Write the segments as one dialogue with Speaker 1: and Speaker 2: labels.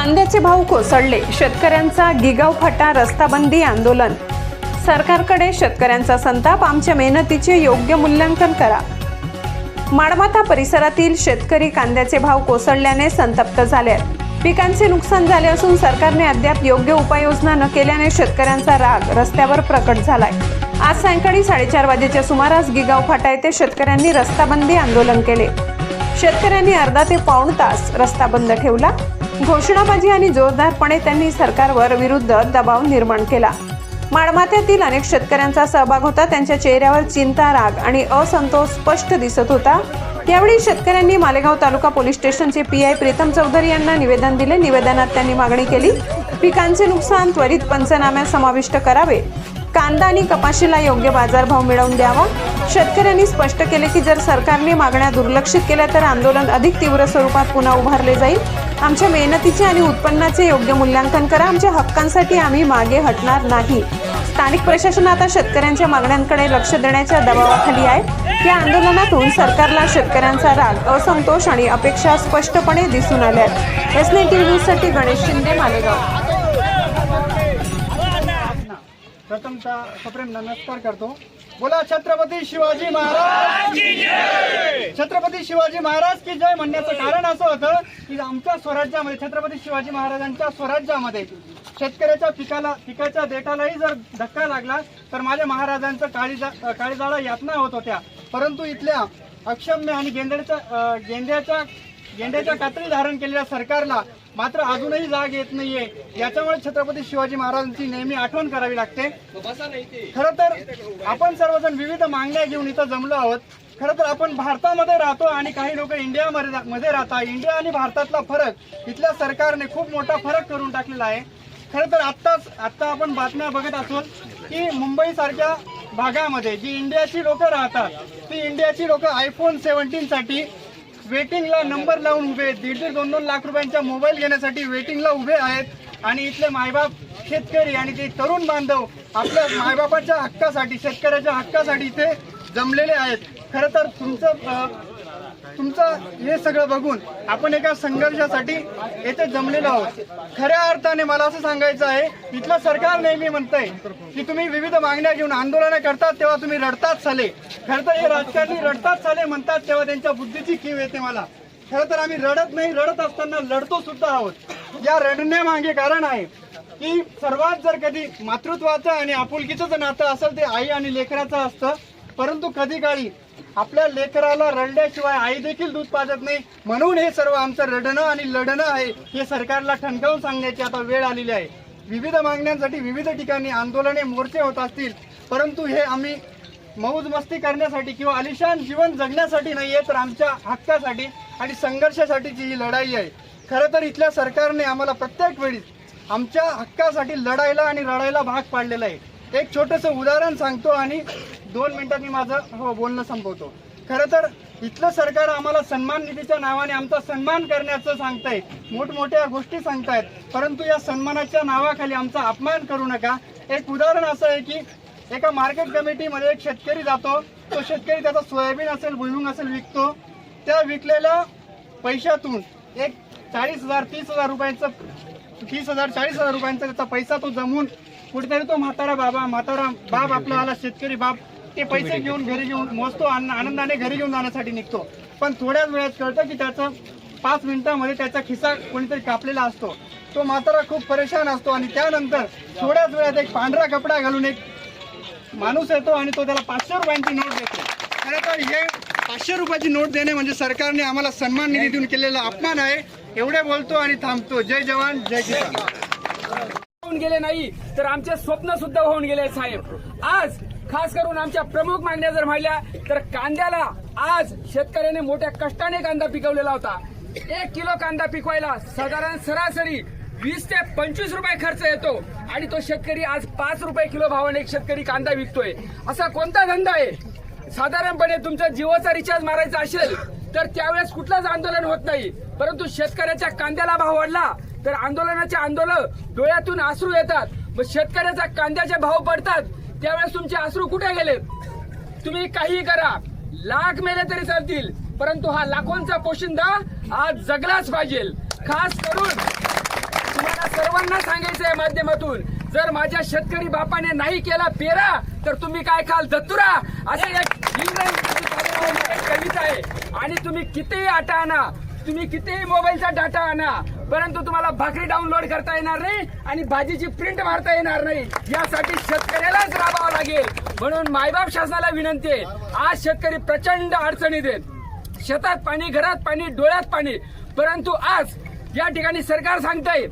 Speaker 1: कांद्याचे भाव कोसळले. शेतकऱ्यांचा गिगाव फाटा रस्ताबंदी आंदोलन. सरकारकडे शेतकऱ्यांचा संताप आमच्या मेहनतीचे योग्य मूल्यांकन करा. माडमाथा परिसरातील शेतकरी कांद्याचे भाव कोसळल्याने संतप्त झाले आहेत. पिकांचे नुकसान झाले असून सरकारने अद्याप योग्य उपाययोजना न केल्याने शेतकऱ्यांचा राग रस्त्यावर प्रकट झालाय. आज सायंकाळी साडेचार वाजेच्या सुमारास गिगाव फाटा येथे शेतकऱ्यांनी रस्ताबंदी आंदोलन केले. शेतकऱ्यांनी अर्धा ते पाऊण तास रस्ता बंद ठेवला. घोषणाबाजी आणि जोरदारपणे त्यांनी सरकारवर विरुद्ध दबाव निर्माण केला. माळमाथ्यातील अनेक शेतकऱ्यांचा सहभाग होता त्यांच्या चेहऱ्यावर चिंता राग आणि असंतोष स्पष्ट दिसत होता. यावेळी शेतकऱ्यांनी मालेगाव तालुका पोलीस स्टेशनचे पी आय प्रीतम चौधरी यांना निवेदन दिले. निवेदनात त्यांनी मागणी केली पिकांचे नुकसान त्वरित पंचनाम्यात समाविष्ट करावे. कांदा आणि कपाशीला योग्य बाजारभाव मिळवून द्यावा. शेतकऱ्यांनी स्पष्ट केले की जर सरकारने मागण्या दुर्लक्षित केल्या तर आंदोलन अधिक तीव्र स्वरूपात पुन्हा उभारले जाईल. आमच्या मेहनतीचे आणि उत्पन्नाचे योग्य मूल्यांकन करा. आमच्या हक्कांसाठी आम्ही मागे हटणार नाही. स्थानिक प्रशासन आता शेतकऱ्यांच्या मागण्यांकडे लक्ष देण्याच्या दबावाखाली आहे. या आंदोलनातून सरकारला शेतकऱ्यांचा राग असंतोष आणि अपेक्षा स्पष्टपणे दिसून आल्या आहेत. एस नाईन न्यूजसाठी गणेश शिंदे मालेगाव.
Speaker 2: प्रथमतः सप्रेम नमस्कार करतो. बोला छत्रपती शिवाजी महाराज छत्रपती शिवाजी महाराज की जय म्हणण्याचं कारण असं होतं की आमच्या स्वराज्यामध्ये छत्रपती शिवाजी महाराजांच्या स्वराज्यामध्ये शेतकऱ्याच्या पिकाला पिकाच्या देठालाही जर धक्का लागला तर माझ्या महाराजांचं काळीजा काळीजाळा यातना होत होत्या. परंतु इथल्या अक्षम्य आणि गेंड्याच्या अं, गेंड्याच्या कातडी धारण केलेल्या सरकारला मात्र अजूनही जाग येत नाहीये. याच्यामुळे छत्रपती शिवाजी महाराजांची नेहमी आठवण करावी लागते. खरं तर आपण सर्वजण विविध मागण्या घेऊन इथं जमलो आहोत. खरं तर आपण भारतामध्ये राहतो आणि काही लोक इंडियामध्ये मध्ये राहतात. इंडिया आणि भारतातला फरक इथल्या सरकारने खूप मोठा फरक करून टाकलेला आहे. खरं तर आत्ताच आत्ता आपण बातम्या बघत असून की मुंबई सारख्या भागामध्ये जी इंडियाची लोक राहतात ती इंडियाची लोक आयफोन सेव्हन्टीन साठी वेटिंगला नंबर लावून उभे आहेत. दीड दीड दोन दोन लाख रुपयांचा मोबाईल घेण्यासाठी वेटिंगला उभे आहेत. आणि इथले मायबाप शेतकरी आणि ते तरुण बांधव आपल्या मायबापाच्या हक्कासाठी शेतकऱ्याच्या हक्कासाठी इथे जमलेले आहेत. खरं तर तुमचं तुमचं हे सगळं बघून आपण एका संघर्षासाठी येथे जमलेलो आहोत. खऱ्या अर्थाने मला असं सांगायचं आहे इथलं सरकार नेहमी म्हणतंय की तुम्ही विविध मागण्या घेऊन आंदोलनं करतात तेव्हा तुम्ही रडतात चाले खरं तर हे राजकारणी रडतात चाले म्हणतात तेव्हा त्यांच्या बुद्धीची कीव येते मला. खरं तर आम्ही रडत नाही रडत असताना लढतो सुद्धा आहोत. या रडण्यामागे कारण आहे की सर्वात जर कधी मातृत्वाचं आणि आपुलकीचं जर नातं असेल ते आई आणि लेकराचं असतं परंतु कधी काळी आपल्या लेकराला रडल्याशिवाय आई देखील दूध पाजत नाही. म्हणून हे सर्व आमचं रडणं आणि लढणं आहे हे सरकारला ठणकावून सांगण्याची आता वेळ आलेली आहे. विविध मागण्यांसाठी विविध ठिकाणी आंदोलने मोर्चे होत असतील परंतु हे आम्ही मौज मस्ती करण्यासाठी किंवा आलिशान जीवन जगण्यासाठी नाहीये तर आमच्या हक्कासाठी आणि संघर्षासाठीची ही लढाई आहे. खरं तर इथल्या सरकारने आम्हाला प्रत्येक वेळी आमच्या हक्कासाठी लढायला आणि रडायला भाग पाडलेला आहे. एक छोटंसं उदाहरण सांगतो आणि दोन मिनिटात मी माझं हो बोलणं संपवतो. खरं तर इथलं सरकार आम्हाला सन्मान निधीच्या नावाने आमचा सन्मान करण्याचं सांगताय. मोठमोठ्या गोष्टी सांगतायत. परंतु या सन्मानाच्या नावाखाली आमचा अपमान करू नका. एक उदाहरण असं आहे की एका मार्केट कमिटीमध्ये एक शेतकरी जातो. तो शेतकरी त्याचा सोयाबीन असेल भुईमुंग असेल विकतो. त्या विकलेल्या पैशातून एक चाळीस हजार तीस हजार रुपयांचं तीस हजार चाळीस हजार रुपयांचा त्याचा पैसा तो जमून कुठेतरी तो म्हातारा बाबा म्हातारा बाप आपला आला शेतकरी बाप. ते पैसे घेऊन घरी घेऊन मोजतो आन- आनंदाने घरी घेऊन जाण्यासाठी निघतो. पण थोड्याच वेळात कळतं की त्याचं पाच मिनिटामध्ये त्याचा खिसा कोणीतरी कापलेला असतो. तो म्हातारा खूप परेशान असतो आणि त्यानंतर थोड्याच वेळात एक पांढरा कपडा घालून एक माणूस येतो आणि तो त्याला पाचशे रुपयांची नोट देतो. खरं तर हे पाचशे रुपयाची नोट देणे म्हणजे सरकारने आम्हाला सन्मान निधी देऊन केलेला अपमान आहे. एवढे बोलतो आणि थांबतो. जय जवान जय किसान.
Speaker 3: होऊन गेले नाही तर आमचे स्वप्न सुद्धा होऊन गेले साहेब. आज खास करून आमच्या प्रमुख मागण्या जर पाहिल्या तर कांद्याला आज शेतकऱ्याने मोठ्या कष्टाने कांदा पिकवलेला होता. एक किलो कांदा पिकवायला साधारण सरासरी वीस ते पंचवीस रुपये खर्च येतो. आणि तो शेतकरी आज पाच रुपये किलो भावाने एक शेतकरी कांदा विकतोय. असा कोणता धंदा आहे? साधारणपणे तुमचा जिओचा रिचार्ज मारायचा असेल तर त्यावेळेस कुठलंच आंदोलन होत नाही. परंतु शेतकऱ्याच्या कांद्याला भाव वाढला तर आंदोलनाचे आंदोलन डोळ्यातून अश्रू येतात. मग शेतकऱ्याचा कांद्याचे भाव पडतात. त्यावेळेस तुमचे अश्रू कुठे गेले? तुम्ही काहीही करा. लाख मेले तरी चालतील. परंतु हा लाखोंचा पोशिंदा आज जगलाच पाहिजे. खास करून तुम्हाला सर्वांना सांगायचं आहे माध्यमातून जर माझ्या शेतकरी बापाने नाही केला पेरा तर तुम्ही काय खाल? दत्तुरा असं एक कविता आहे. आणि तुम्ही कितीही आटा आणा तुम्ही कितीही मोबाईलचा डाटा आणा परंतु तुम्हाला भाकरी डाउनलोड करता येणार नाही आणि भाजीची प्रिंट मारता येणार नाही. यासाठी शेतकऱ्यालाच राबावं लागेल. म्हणून मायबाप शासनाला विनंती आहे आज शेतकरी प्रचंड अडचणीत आहेत. शेतात पाणी घरात पाणी डोळ्यात पाणी. परंतु आज या ठिकाणी सरकार सांगताय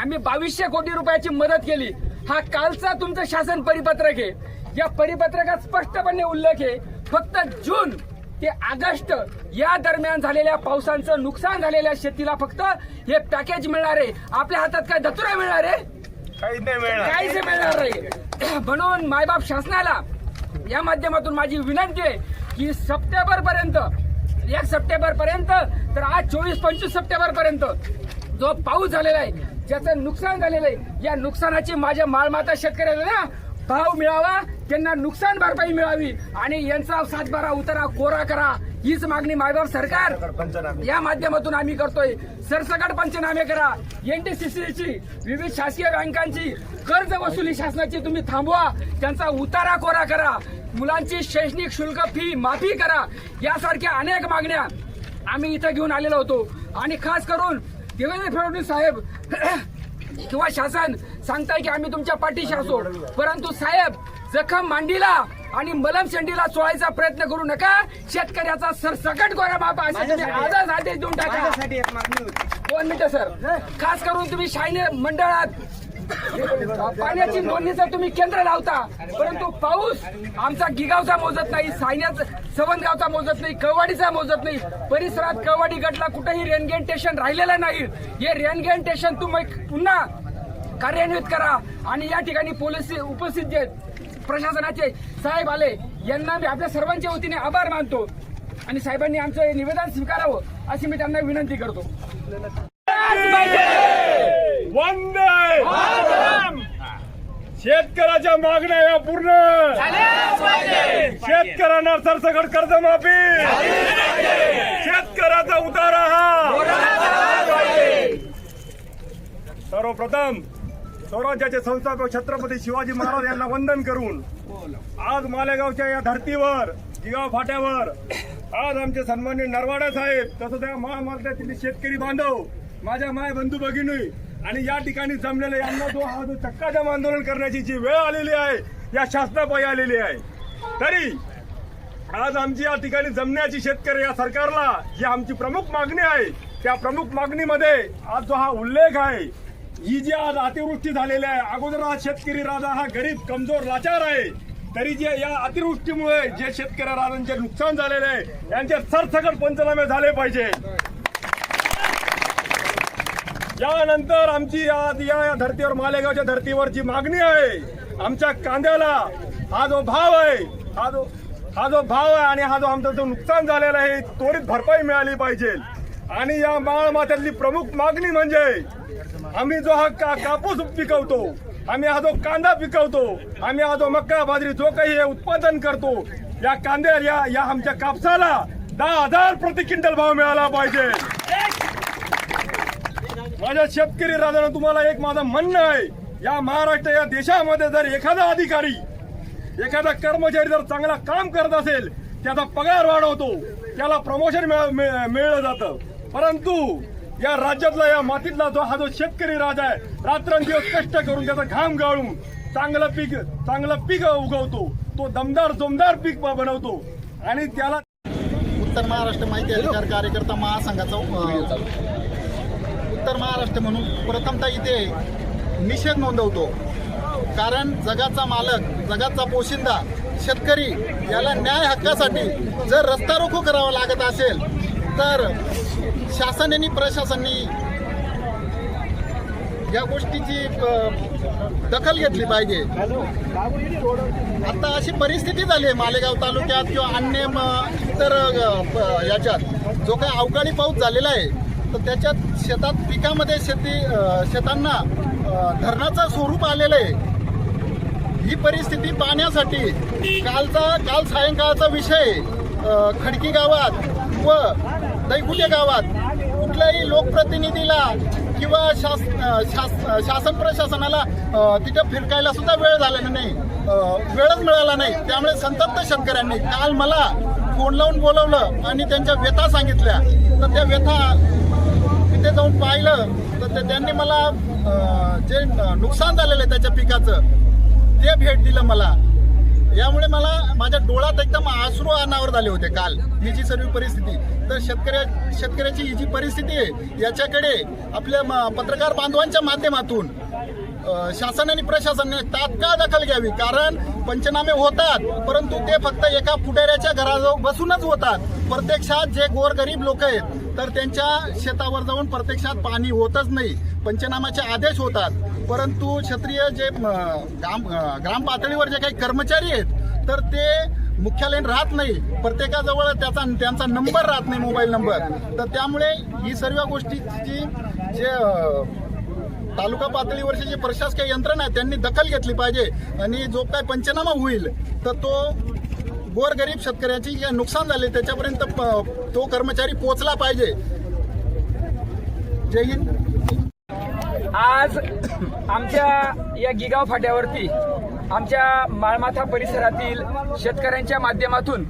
Speaker 3: आम्ही बावीसशे कोटी रुपयाची मदत केली. हा कालचा तुमचं शासन परिपत्रक आहे. या परिपत्रकात स्पष्टपणे उल्लेख आहे फक्त जून ते ऑगस्ट या दरम्यान झालेल्या पावसांचं नुकसान झालेल्या शेतीला फक्त हे पॅकेज मिळणार आहे. आपल्या हातात काय दत्तुरा मिळणार आहे?
Speaker 4: काहीच नाही मिळणार.
Speaker 3: काहीच मिळणार नाही म्हणून मायबाप शासनाला या माध्यमातून माझी विनंती आहे की सप्टेंबर पर्यंत एक सप्टेंबर पर्यंत तर आज चोवीस पंचवीस सप्टेंबर पर्यंत जो पाऊस झालेला आहे ज्याचं नुकसान झालेलं आहे या नुकसानाची माझ्या मालमाता शेतकऱ्याला ना भाव मिळावा त्यांना नुकसान भरपाई मिळावी आणि यांचा सातबारा उतारा कोरा करा. हीच मागणी मायबाप सरकार. या माध्यमातून आम्ही करतोय. सरसकट पंचनामे करा. एनटीसीसीची विविध शासकीय बँकांची कर्ज वसुली शासनाची तुम्ही थांबवा. त्यांचा उतारा कोरा करा. मुलांची शैक्षणिक शुल्क फी माफी करा. यासारख्या अनेक मागण्या आम्ही इथं घेऊन आलेलो होतो. आणि खास करून देवेंद्र फडणवीस साहेब किंवा शासन सांगताय की आम्ही तुमच्या पाठीशी असो. परंतु साहेब जखम मांडीला आणि मलम शेंडीला चोळायचा प्रयत्न करू नका. शेतकऱ्याचा सरसकट असे तुम्ही आजच आदेश देऊन टाका. दोन मिनिटं सर. खास करून तुम्ही शाईने मंडळात पाण्याची नोंदणीचं तुम्ही केंद्र लावता परंतु पाऊस आमचा गिगावचा मोजत नाही सायन्याचा सवनगावचा मोजत नाही कवाडीचा मोजत नाही परिसरात कवाडी गटला कुठेही रेनगेन स्टेशन राहिलेलं नाही. हे रेनगेन स्टेशन तुम्ही पुन्हा कार्यान्वित करा आणि या ठिकाणी पोलीस उपस्थित जे प्रशासनाचे साहेब आले यांना मी आपल्या सर्वांच्या वतीने आभार मानतो. आणि साहेबांनी आमचं हे निवेदन स्वीकारावं अशी मी त्यांना विनंती करतो.
Speaker 4: वंदे शेतकऱ्याच्या मागण्या या पूर्ण! शेतकऱ्यांना सरसकट कर्जमाफी शेतकऱ्याचा उतारा हा! सर्वप्रथम स्वराज्याचे संस्थापक छत्रपती शिवाजी महाराज यांना वंदन करून आज मालेगावच्या या धर्तीवर जिगाव फाट्यावर आज आमचे सन्मान्य नरवाडा साहेब तसंच या महामार्गातील शेतकरी बांधव माझ्या माय बंधू भगिनी आणि या ठिकाणी जमलेले यांना जो हा जो चक्काजाम आंदोलन करण्याची जी वेळ आलेली आहे या शासनापायी आलेली आहे. तरी आज आमची या ठिकाणी जमण्याची शेतकरी या सरकारला जी आमची प्रमुख मागणी आहे त्या प्रमुख मागणीमध्ये आज जो हा उल्लेख आहे ही जी आज अतिवृष्टी झालेली आहे अगोदर हा शेतकरी राजा हा गरीब कमजोर लाचार आहे तरी जे या अतिवृष्टीमुळे जे शेतकरी राजांचे नुकसान झालेले आहे यांचे सरसकट पंचनामे झाले पाहिजे. यानंतर आमची आज या धर्तीवर मालेगावच्या धर्तीवर जी मागणी आहे आमच्या कांद्याला हा जो भाव आहे हा जो हा जो भाव आहे आणि हा जो आमचा जो नुकसान झालेला आहे त्वरित भरपाई मिळाली पाहिजे. आणि या माळ माथ्यातली प्रमुख मागणी म्हणजे आम्ही जो हा का कापूस पिकवतो आम्ही हा जो कांदा पिकवतो आम्ही हा जो मक्का बाजरी जो काही हे उत्पादन करतो या कांद्या या या आमच्या कापसाला दहा हजार प्रति क्विंटल भाव मिळाला पाहिजे. माझ्या शेतकरी राजांना तुम्हाला एक माझं म्हणणं आहे. या महाराष्ट्र या देशामध्ये जर एखादा अधिकारी एखादा कर्मचारी जर चांगला काम करत असेल त्याचा पगार वाढवतो त्याला प्रमोशन मिळलं जातं. परंतु या राज्यातला या मातीतला जो हा जो शेतकरी राजा आहे रात्रंदिवस कष्ट करून त्याचा घाम गाळून चांगलं पीक चांगलं पीक उगवतो तो दमदार जोमदार पीक बनवतो. आणि त्याला
Speaker 5: उत्तर महाराष्ट्र माहिती अधिकार कार्यकर्ता महासंघाचा उत्तर महाराष्ट्र म्हणून प्रथमतः इथे निषेध नोंदवतो. कारण जगाचा मालक जगाचा पोशिंदा शेतकरी याला न्याय हक्कासाठी जर रस्ता रोखो करावा लागत असेल तर शासनाने प्रशासनाने या गोष्टीची दखल घेतली पाहिजे. आता अशी परिस्थिती झाली आहे मालेगाव तालुक्यात किंवा अन्य इतर याच्यात. जो काही अवकाळी पाऊस झालेला आहे तर त्याच्यात शेतात पिकामध्ये शेती शेतांना धरणाचं स्वरूप आलेलं आहे. ही परिस्थिती पाहण्यासाठी कालचा काल सायंकाळचा विषय खडकी गावात व दैकुटे गावात कुठल्याही लोकप्रतिनिधीला किंवा शास शास- शासन प्रशासनाला तिथं फिरकायला सुद्धा वेळ झालेला नाही. वेळच मिळाला नाही. त्यामुळे संतप्त शेतकऱ्यांनी काल मला फोन लावून बोलवलं आणि त्यांच्या व्यथा सांगितल्या. तर त्या व्यथा तिथे जाऊन पाहिलं तर ते- त्यांनी मला जे नुकसान झालेलं आहे त्याच्या पिकाचं ते भेट दिलं मला. यामुळे मला माझ्या डोळ्यात एकदम आश्रू अनावर झाले होते काल. ही जी सर्व परिस्थिती तर शेतकऱ्या शेतकऱ्याची ही जी परिस्थिती आहे याच्याकडे आपल्या म- पत्रकार बांधवांच्या माध्यमातून शासन आणि प्रशासनाने तात्काळ दखल घ्यावी. कारण पंचनामे होतात परंतु ते फक्त एका फुटेऱ्याच्या घराजवळ बसूनच होतात. प्रत्यक्षात जे गोरगरीब लोक आहेत तर त्यांच्या शेतावर जाऊन प्रत्यक्षात पाणी होतच नाही. पंचनामाचे आदेश होतात. परंतु क्षत्रिय जे ग्राम ग्राम पातळीवर जे काही कर्मचारी आहेत तर ते मुख्यालयीन राहत नाही. प्रत्येकाजवळ त्याचा त्यांचा नंबर राहत नाही मोबाईल नंबर. तर त्यामुळे ही सर्व गोष्टीची जे तालुका पातळीवरची जी प्रशासकीय यंत्रणा आहे त्यांनी दखल घेतली पाहिजे आणि जो काय पंचनामा होईल तर तो गोरगरीब शेतकऱ्याची जे नुकसान झाले त्याच्यापर्यंत प- तो कर्मचारी पोचला पाहिजे. जय हिंद.
Speaker 3: आज आमच्या या गिगाव फाट्यावरती आमच्या माळमाथा परिसरातील शेतकऱ्यांच्या माध्यमातून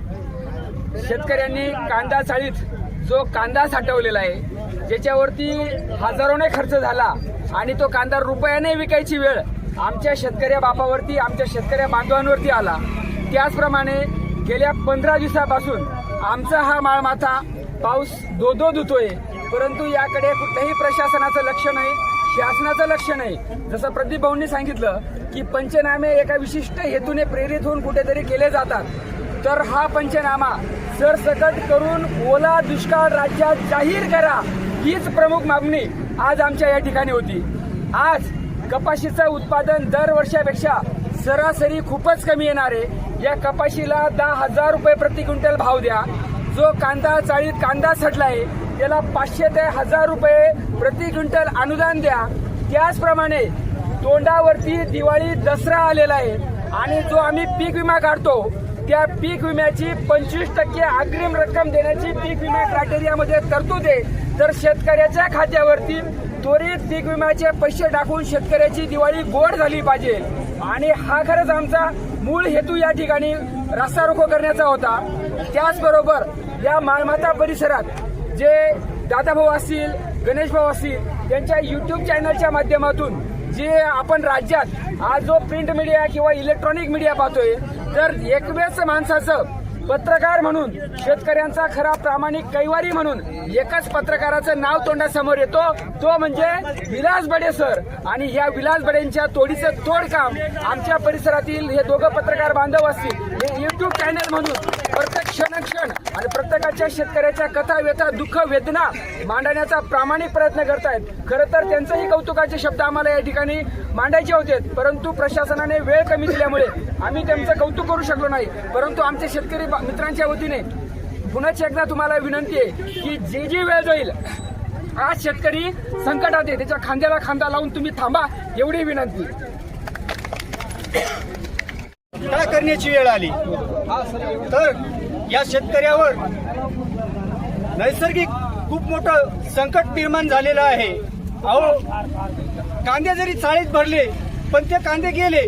Speaker 3: शेतकऱ्यांनी कांदा चाळीत जो कांदा साठवलेला आहे ज्याच्यावरती हजारोने खर्च झाला आणि तो कांदा रुपयाने विकायची वेळ आमच्या शेतकऱ्या बापावरती आमच्या शेतकऱ्या बांधवांवरती आला. त्याचप्रमाणे गेल्या पंधरा दिवसापासून आमचा हा माळमाथा पाऊस दो दो धुतोय परंतु याकडे कुठल्याही प्रशासनाचं लक्ष नाही शासनाचं लक्ष नाही. जसं प्रदीप भाऊंनी सांगितलं की पंचनामे एका विशिष्ट हेतूने प्रेरित होऊन कुठेतरी केले जातात. तर हा पंचनामा सरसकट करून ओला दुष्काळ राज्यात जाहीर करा हीच प्रमुख मागणी आज आमच्या या ठिकाणी होती. आज कपाशीचं उत्पादन दरवर्षापेक्षा सरासरी खूपच कमी येणार आहे. या कपाशीला दहा हजार रुपये प्रति क्विंटल भाव द्या. जो कांदा चाळीत कांदा सडलाय त्याला पाचशे ते हजार रुपये प्रति क्विंटल अनुदान द्या. त्याचप्रमाणे तोंडावरती दिवाळी दसरा आलेला आहे आणि जो आम्ही पीक विमा काढतो त्या पीक विम्याची पंचवीस टक्के अग्रिम रक्कम देण्याची पीक विमा क्रायटेरियामध्ये तरतूद आहे. तर शेतकऱ्याच्या खात्यावरती त्वरित पीक विम्याचे पैसे टाकून शेतकऱ्याची दिवाळी गोड झाली पाहिजे. आणि हा खरंच आमचा मूळ हेतू या ठिकाणी रस्ता रोको करण्याचा होता. त्याचबरोबर या माळमाता परिसरात जे दादाभाऊ असतील गणेश भाऊ असतील त्यांच्या युट्यूब चॅनलच्या माध्यमातून जे आपण राज्यात आज जो प्रिंट मीडिया किंवा इलेक्ट्रॉनिक मीडिया पाहतोय तर एकवेळच माणसाचं पत्रकार म्हणून शेतकऱ्यांचा खरा प्रामाणिक कैवारी म्हणून एकाच पत्रकाराचं नाव तोंडासमोर येतो. तो म्हणजे विलास बडे सर. आणि ह्या विलास बडेंच्या तोडीचं तोड काम आमच्या परिसरातील हे दोघं पत्रकार बांधव असतील हे युट्यूब चॅनल म्हणून प्रत्येक क्षण आणि प्रत्येकाच्या शेतकऱ्याच्या कथा व्यथा दुःख वेदना मांडण्याचा प्रामाणिक प्रयत्न करतायत. खरं तर त्यांचंही कौतुकाचे शब्द आम्हाला या ठिकाणी मांडायचे होते परंतु प्रशासनाने वेळ कमी दिल्यामुळे आम्ही त्यांचं कौतुक करू शकलो नाही. परंतु आमचे शेतकरी मित्रांच्या वतीने पुन्हा एकदा तुम्हाला विनंती आहे की जे जी वेळ जाईल आज शेतकरी संकटात आहे त्याच्या खांद्याला खांदा लावून तुम्ही थांबा एवढी विनंती.
Speaker 2: काय करण्याची वेळ आली? तर या शेतकऱ्यावर नैसर्गिक खूप मोठं संकट निर्माण झालेलं आहे. अहो कांदे जरी चाळीत भरले पण ते कांदे गेले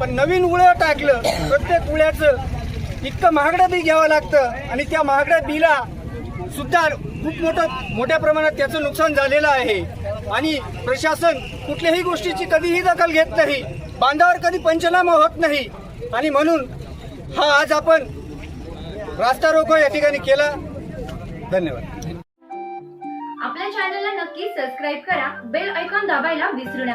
Speaker 2: पण नवीन उळं टाकलं प्रत्येक उळ्याचं इतकं महागडं बी घ्यावं लागतं. आणि त्या महागड्या बीला सुद्धा खूप मोठं मोठ्या प्रमाणात त्याचं नुकसान झालेलं आहे. आणि प्रशासन कुठल्याही गोष्टीची कधीही दखल घेत नाही. बांधावर कधी पंचनामा होत नाही. आणि म्हणून हा आज आपण रास्ता रोको या ठिकाणी केला. धन्यवाद.
Speaker 6: आपल्या चॅनलला नक्की सबस्क्राईब करा. बेल ऐकॉन दाबायला विसरू नका.